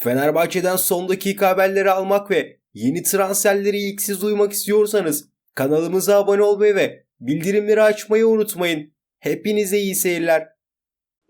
Fenerbahçe'den son dakika haberleri almak ve yeni transferleri ilk siz duymak istiyorsanız kanalımıza abone olmayı ve bildirimleri açmayı unutmayın. Hepinize iyi seyirler.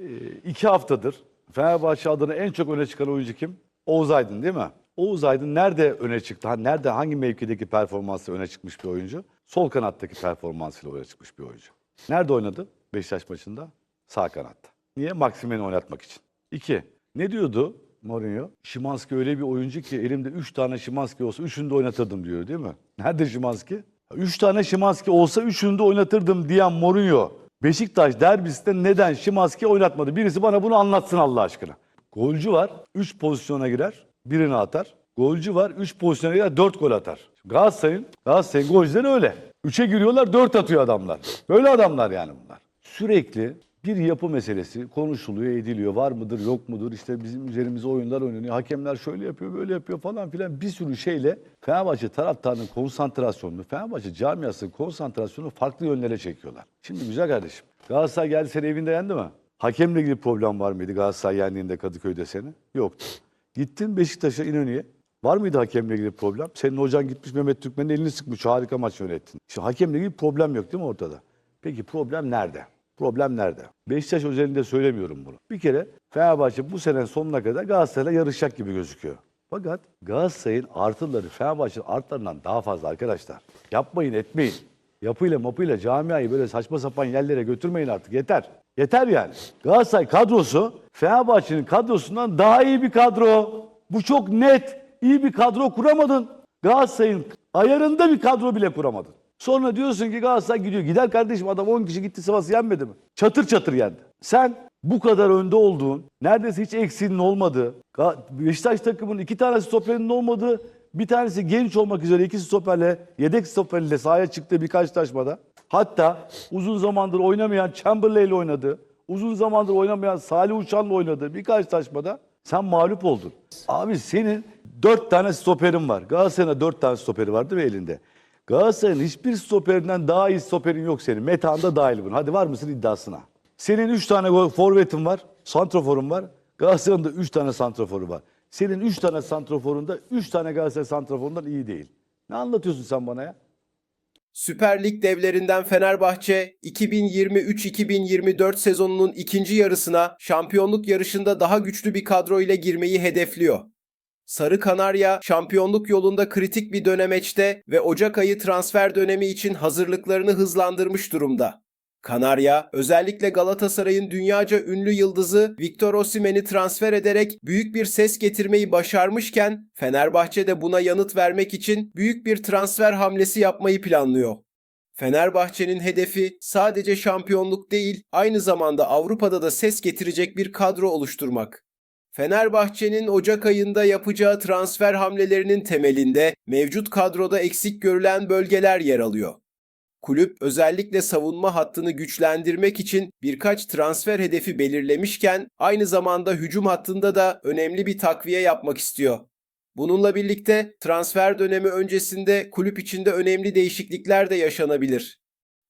Ee, iki haftadır Fenerbahçe adına en çok öne çıkan oyuncu kim? Oğuz Aydın değil mi? Oğuz Aydın nerede öne çıktı? Nerede hangi mevkideki performansla öne çıkmış bir oyuncu? Sol kanattaki performansıyla öne çıkmış bir oyuncu. Nerede oynadı? Beşiktaş maçında. Sağ kanatta. Niye? Maksimen'i oynatmak için. İki. Ne diyordu Mourinho? Şimanski öyle bir oyuncu ki elimde üç tane Şimanski olsa üçünü de oynatırdım diyor değil mi? Nerede Şimanski? Üç tane Şimanski olsa üçünü de oynatırdım diyen Mourinho. Beşiktaş derbisinde neden Şimanski oynatmadı? Birisi bana bunu anlatsın Allah aşkına. Golcü var, 3 pozisyona girer, birini atar. Golcü var, 3 pozisyona girer, 4 gol atar. Galatasaray'ın, Galatasaray'ın golcüleri öyle. 3'e giriyorlar, 4 atıyor adamlar. Böyle adamlar yani bunlar. Sürekli bir yapı meselesi konuşuluyor, ediliyor. Var mıdır, yok mudur? İşte bizim üzerimize oyunlar oynanıyor. Hakemler şöyle yapıyor, böyle yapıyor falan filan. Bir sürü şeyle Fenerbahçe taraftarının konsantrasyonunu, Fenerbahçe camiasının konsantrasyonunu farklı yönlere çekiyorlar. Şimdi güzel kardeşim. Galatasaray geldi seni evinde yendi mi? Hakemle ilgili problem var mıydı Galatasaray yendiğinde Kadıköy'de seni? Yoktu. Gittin Beşiktaş'a İnönü'ye. Var mıydı hakemle ilgili problem? Senin hocan gitmiş Mehmet Türkmen'in elini sıkmış. Harika maç yönettin. Şimdi hakemle ilgili problem yok değil mi ortada? Peki problem nerede? Problem nerede? Beşiktaş özelinde söylemiyorum bunu. Bir kere Fenerbahçe bu sene sonuna kadar Galatasaray'la yarışacak gibi gözüküyor. Fakat Galatasaray'ın artıları Fenerbahçe'nin artlarından daha fazla arkadaşlar. Yapmayın etmeyin. Yapıyla mapıyla camiayı böyle saçma sapan yerlere götürmeyin artık yeter. Yeter yani. Galatasaray kadrosu Fenerbahçe'nin kadrosundan daha iyi bir kadro. Bu çok net. İyi bir kadro kuramadın. Galatasaray'ın ayarında bir kadro bile kuramadın. Sonra diyorsun ki Galatasaray gidiyor. Gider kardeşim adam 10 kişi gitti Sivas'ı yenmedi mi? Çatır çatır yendi. Sen bu kadar önde olduğun, neredeyse hiç eksiğinin olmadığı, Beşiktaş takımının iki tane stoperinin olmadığı, bir tanesi genç olmak üzere iki stoperle, yedek stoperle sahaya çıktı birkaç taşmada. Hatta uzun zamandır oynamayan Chamberlain ile oynadı. Uzun zamandır oynamayan Salih Uçan'la oynadı birkaç taşmada. Sen mağlup oldun. Abi senin dört tane stoperin var. Galatasaray'ın dört tane stoperi vardı ve elinde. Galatasaray'ın hiçbir stoperinden daha iyi stoperin yok senin. Metehan da dahil bunun. Hadi var mısın iddiasına? Senin 3 tane forvetin var, santroforun var. Galatasaray'ın da 3 tane santroforu var. Senin 3 tane santroforun da 3 tane Galatasaray santroforundan iyi değil. Ne anlatıyorsun sen bana ya? Süper Lig devlerinden Fenerbahçe 2023-2024 sezonunun ikinci yarısına şampiyonluk yarışında daha güçlü bir kadro ile girmeyi hedefliyor. Sarı Kanarya şampiyonluk yolunda kritik bir dönemeçte ve Ocak ayı transfer dönemi için hazırlıklarını hızlandırmış durumda. Kanarya özellikle Galatasaray'ın dünyaca ünlü yıldızı Victor Osimhen'i transfer ederek büyük bir ses getirmeyi başarmışken Fenerbahçe de buna yanıt vermek için büyük bir transfer hamlesi yapmayı planlıyor. Fenerbahçe'nin hedefi sadece şampiyonluk değil, aynı zamanda Avrupa'da da ses getirecek bir kadro oluşturmak. Fenerbahçe'nin Ocak ayında yapacağı transfer hamlelerinin temelinde mevcut kadroda eksik görülen bölgeler yer alıyor. Kulüp özellikle savunma hattını güçlendirmek için birkaç transfer hedefi belirlemişken aynı zamanda hücum hattında da önemli bir takviye yapmak istiyor. Bununla birlikte transfer dönemi öncesinde kulüp içinde önemli değişiklikler de yaşanabilir.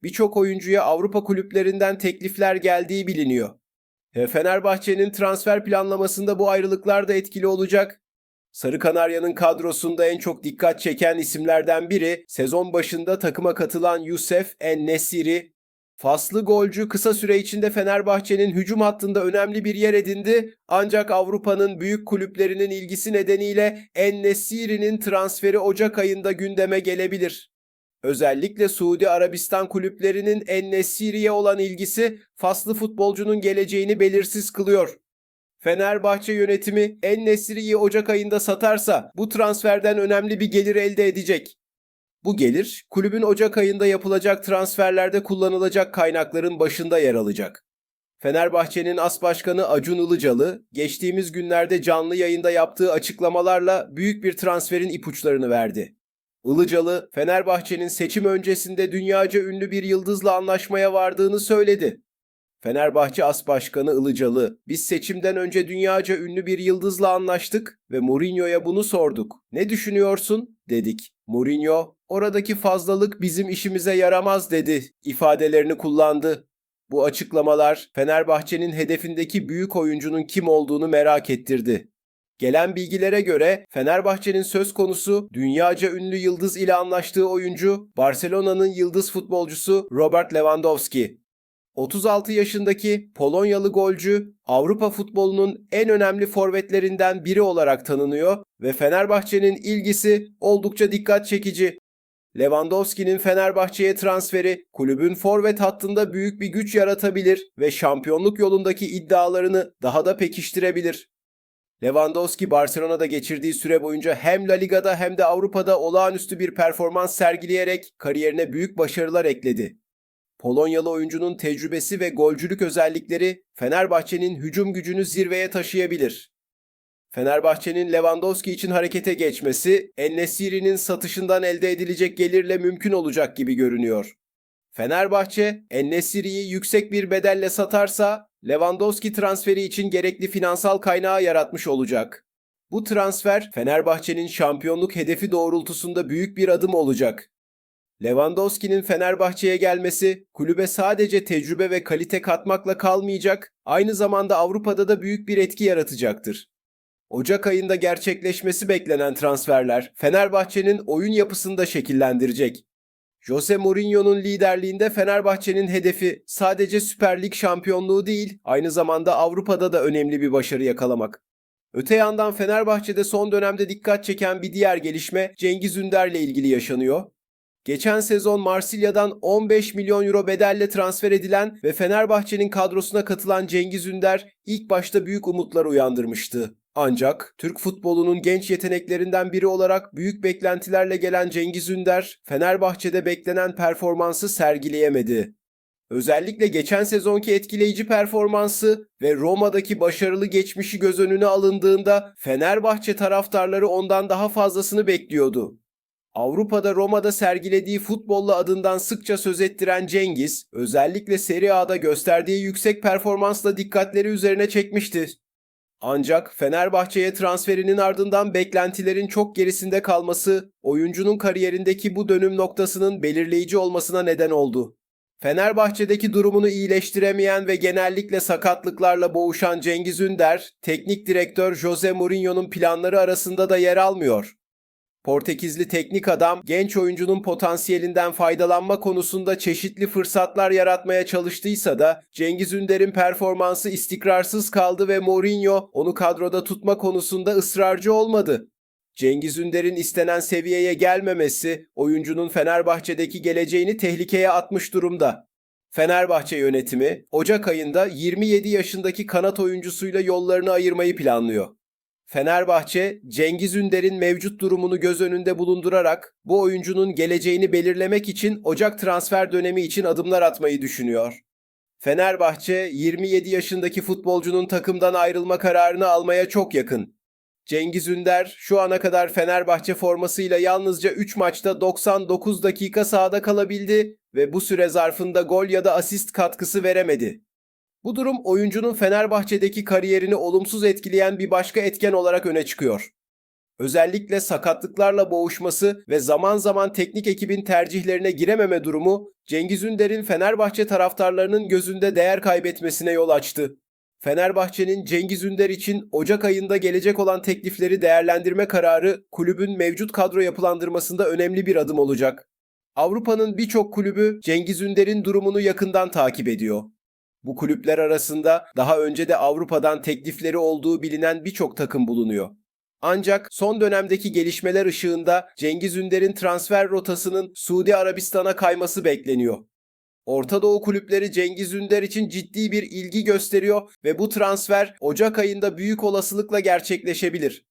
Birçok oyuncuya Avrupa kulüplerinden teklifler geldiği biliniyor. E, Fenerbahçe'nin transfer planlamasında bu ayrılıklar da etkili olacak. Sarı Kanarya'nın kadrosunda en çok dikkat çeken isimlerden biri sezon başında takıma katılan Yusuf En-Nesiri. Faslı golcü kısa süre içinde Fenerbahçe'nin hücum hattında önemli bir yer edindi ancak Avrupa'nın büyük kulüplerinin ilgisi nedeniyle En-Nesiri'nin transferi Ocak ayında gündeme gelebilir. Özellikle Suudi Arabistan kulüplerinin En-Nesiri'ye olan ilgisi faslı futbolcunun geleceğini belirsiz kılıyor. Fenerbahçe yönetimi En-Nesyri'yi Ocak ayında satarsa bu transferden önemli bir gelir elde edecek. Bu gelir kulübün Ocak ayında yapılacak transferlerde kullanılacak kaynakların başında yer alacak. Fenerbahçe'nin as başkanı Acun Ilıcalı geçtiğimiz günlerde canlı yayında yaptığı açıklamalarla büyük bir transferin ipuçlarını verdi. Ilıcalı, Fenerbahçe'nin seçim öncesinde dünyaca ünlü bir yıldızla anlaşmaya vardığını söyledi. Fenerbahçe As Başkanı Ilıcalı, biz seçimden önce dünyaca ünlü bir yıldızla anlaştık ve Mourinho'ya bunu sorduk. Ne düşünüyorsun? dedik. Mourinho, oradaki fazlalık bizim işimize yaramaz dedi ifadelerini kullandı. Bu açıklamalar Fenerbahçe'nin hedefindeki büyük oyuncunun kim olduğunu merak ettirdi. Gelen bilgilere göre Fenerbahçe'nin söz konusu dünyaca ünlü yıldız ile anlaştığı oyuncu Barcelona'nın yıldız futbolcusu Robert Lewandowski. 36 yaşındaki Polonyalı golcü Avrupa futbolunun en önemli forvetlerinden biri olarak tanınıyor ve Fenerbahçe'nin ilgisi oldukça dikkat çekici. Lewandowski'nin Fenerbahçe'ye transferi kulübün forvet hattında büyük bir güç yaratabilir ve şampiyonluk yolundaki iddialarını daha da pekiştirebilir. Lewandowski Barcelona'da geçirdiği süre boyunca hem La Liga'da hem de Avrupa'da olağanüstü bir performans sergileyerek kariyerine büyük başarılar ekledi. Polonyalı oyuncunun tecrübesi ve golcülük özellikleri Fenerbahçe'nin hücum gücünü zirveye taşıyabilir. Fenerbahçe'nin Lewandowski için harekete geçmesi, Ennesiri'nin satışından elde edilecek gelirle mümkün olacak gibi görünüyor. Fenerbahçe, Ennesiri'yi yüksek bir bedelle satarsa, Lewandowski transferi için gerekli finansal kaynağı yaratmış olacak. Bu transfer, Fenerbahçe'nin şampiyonluk hedefi doğrultusunda büyük bir adım olacak. Lewandowski'nin Fenerbahçe'ye gelmesi kulübe sadece tecrübe ve kalite katmakla kalmayacak, aynı zamanda Avrupa'da da büyük bir etki yaratacaktır. Ocak ayında gerçekleşmesi beklenen transferler Fenerbahçe'nin oyun yapısını da şekillendirecek. Jose Mourinho'nun liderliğinde Fenerbahçe'nin hedefi sadece Süper Lig şampiyonluğu değil, aynı zamanda Avrupa'da da önemli bir başarı yakalamak. Öte yandan Fenerbahçe'de son dönemde dikkat çeken bir diğer gelişme Cengiz Ünder'le ilgili yaşanıyor. Geçen sezon Marsilya'dan 15 milyon euro bedelle transfer edilen ve Fenerbahçe'nin kadrosuna katılan Cengiz Ünder ilk başta büyük umutlar uyandırmıştı. Ancak Türk futbolunun genç yeteneklerinden biri olarak büyük beklentilerle gelen Cengiz Ünder, Fenerbahçe'de beklenen performansı sergileyemedi. Özellikle geçen sezonki etkileyici performansı ve Roma'daki başarılı geçmişi göz önüne alındığında Fenerbahçe taraftarları ondan daha fazlasını bekliyordu. Avrupa'da Roma'da sergilediği futbolla adından sıkça söz ettiren Cengiz, özellikle Serie A'da gösterdiği yüksek performansla dikkatleri üzerine çekmişti. Ancak Fenerbahçe'ye transferinin ardından beklentilerin çok gerisinde kalması, oyuncunun kariyerindeki bu dönüm noktasının belirleyici olmasına neden oldu. Fenerbahçe'deki durumunu iyileştiremeyen ve genellikle sakatlıklarla boğuşan Cengiz Ünder, teknik direktör Jose Mourinho'nun planları arasında da yer almıyor. Portekizli teknik adam genç oyuncunun potansiyelinden faydalanma konusunda çeşitli fırsatlar yaratmaya çalıştıysa da Cengiz Ünder'in performansı istikrarsız kaldı ve Mourinho onu kadroda tutma konusunda ısrarcı olmadı. Cengiz Ünder'in istenen seviyeye gelmemesi oyuncunun Fenerbahçe'deki geleceğini tehlikeye atmış durumda. Fenerbahçe yönetimi Ocak ayında 27 yaşındaki kanat oyuncusuyla yollarını ayırmayı planlıyor. Fenerbahçe, Cengiz Ünder'in mevcut durumunu göz önünde bulundurarak bu oyuncunun geleceğini belirlemek için Ocak transfer dönemi için adımlar atmayı düşünüyor. Fenerbahçe, 27 yaşındaki futbolcunun takımdan ayrılma kararını almaya çok yakın. Cengiz Ünder şu ana kadar Fenerbahçe formasıyla yalnızca 3 maçta 99 dakika sahada kalabildi ve bu süre zarfında gol ya da asist katkısı veremedi. Bu durum oyuncunun Fenerbahçe'deki kariyerini olumsuz etkileyen bir başka etken olarak öne çıkıyor. Özellikle sakatlıklarla boğuşması ve zaman zaman teknik ekibin tercihlerine girememe durumu Cengiz Ünder'in Fenerbahçe taraftarlarının gözünde değer kaybetmesine yol açtı. Fenerbahçe'nin Cengiz Ünder için Ocak ayında gelecek olan teklifleri değerlendirme kararı kulübün mevcut kadro yapılandırmasında önemli bir adım olacak. Avrupa'nın birçok kulübü Cengiz Ünder'in durumunu yakından takip ediyor. Bu kulüpler arasında daha önce de Avrupa'dan teklifleri olduğu bilinen birçok takım bulunuyor. Ancak son dönemdeki gelişmeler ışığında Cengiz Ünder'in transfer rotasının Suudi Arabistan'a kayması bekleniyor. Orta Doğu kulüpleri Cengiz Ünder için ciddi bir ilgi gösteriyor ve bu transfer Ocak ayında büyük olasılıkla gerçekleşebilir.